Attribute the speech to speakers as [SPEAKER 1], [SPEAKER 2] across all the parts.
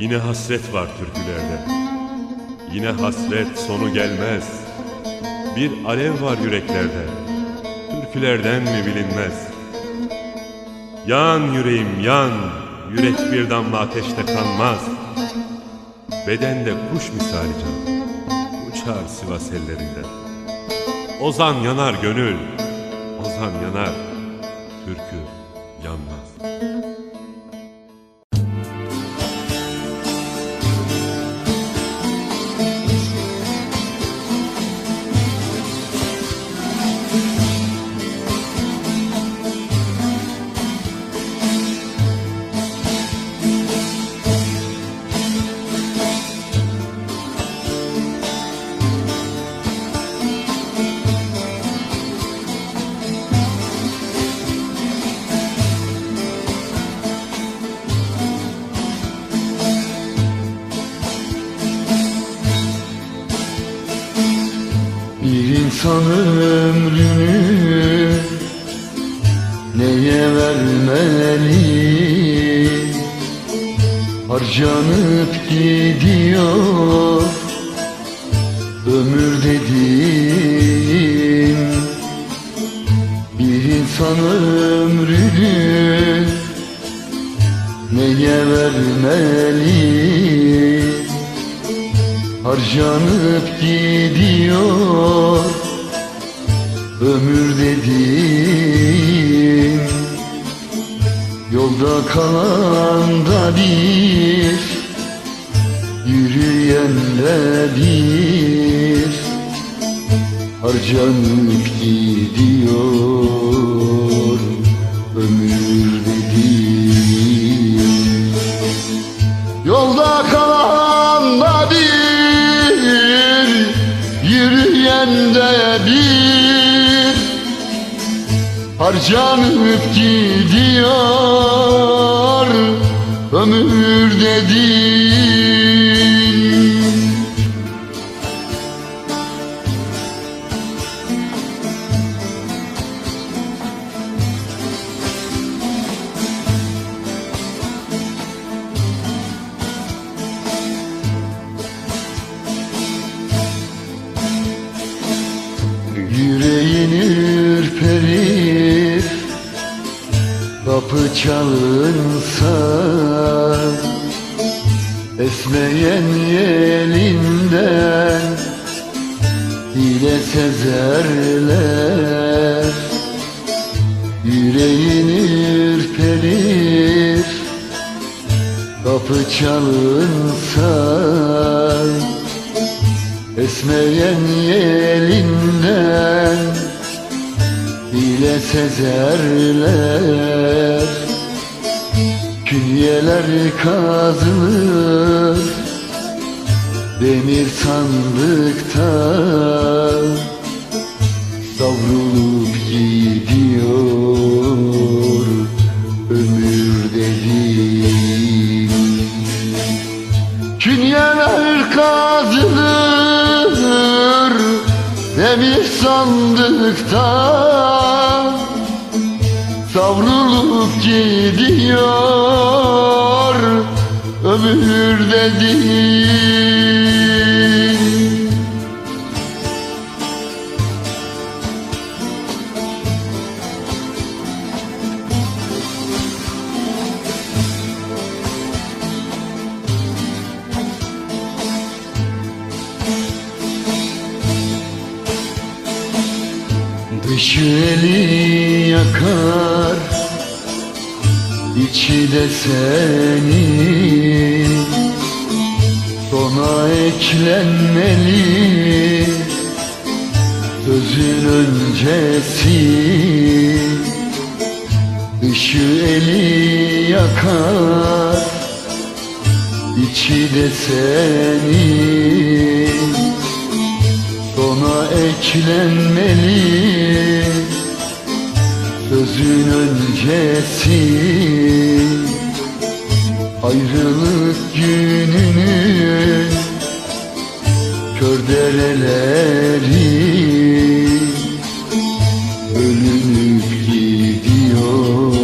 [SPEAKER 1] Yine hasret var türkülerde. Yine hasret sonu gelmez. Bir alev var yüreklerde. Türkülerden mi bilinmez? Yan yüreğim yan, yürek bir damla ateşte kanmaz. Bedende kuş misali can, uçar Sivas ellerinde. Ozan yanar gönül, ozan yanar, türkü yanmaz.
[SPEAKER 2] Bir insan ömrünü neye vermeli? Harcanıp gidiyor ömür dediğin Bir insan ömrünü neye vermeli Harcanıp gidiyor. Ömür dediğin Yolda kalan da bir Yürüyen de bir. Harcanıp gidiyor Harcanıp gidiyor Ömür dediğin Kapı çalınsa Esmeyen yelinden Hile sezerler. Yüreğin ürperir Kapı çalınsa Esmeyen yelinden Hile sezerler Külyeler kazılır Demir sandıkta Savrulup gidiyor Ömür dediğim Künyeler kazılır Demir sandıkta Savrulup gidiyor Ömür dediğin Eli yakar içi de seni. Sona eklenmeli Sözün öncesi. Dışı eli yakar içi de seni Sona eklenmeli. Sözün öncesi. Ayrılık gününün Kör dereleri. Bölünüp gidiyor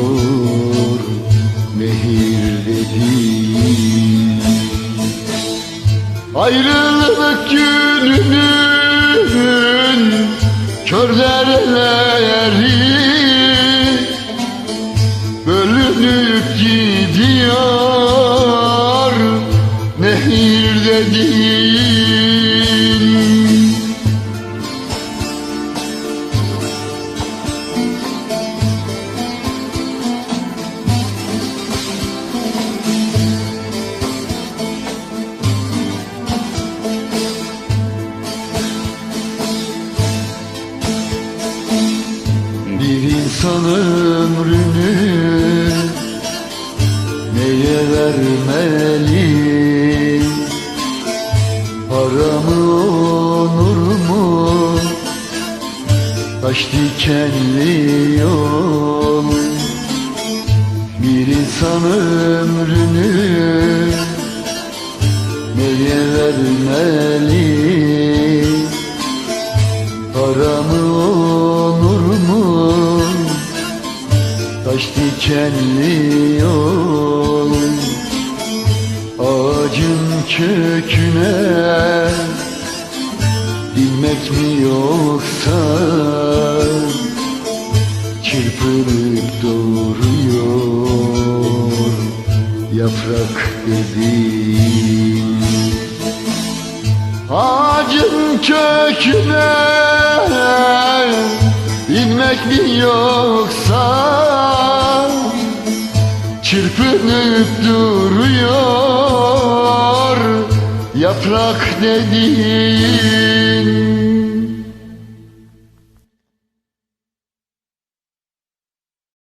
[SPEAKER 2] Nehir dediğin Ayrılık gününün kör dereleri Bölünüp gidiyor. Nehirde değil insan ömrünü neye vermeli? Para mı, onur mu? Taş dikenli yol Bir insan ömrünü neye vermeli? Dikenli yol Ağacın köküne inmek mi yoksa Çırpınıp doğruyor Yaprak dediğin? Ağacın köküne inmek mi yoksa Çırpınıp duruyor. Yaprak dediğin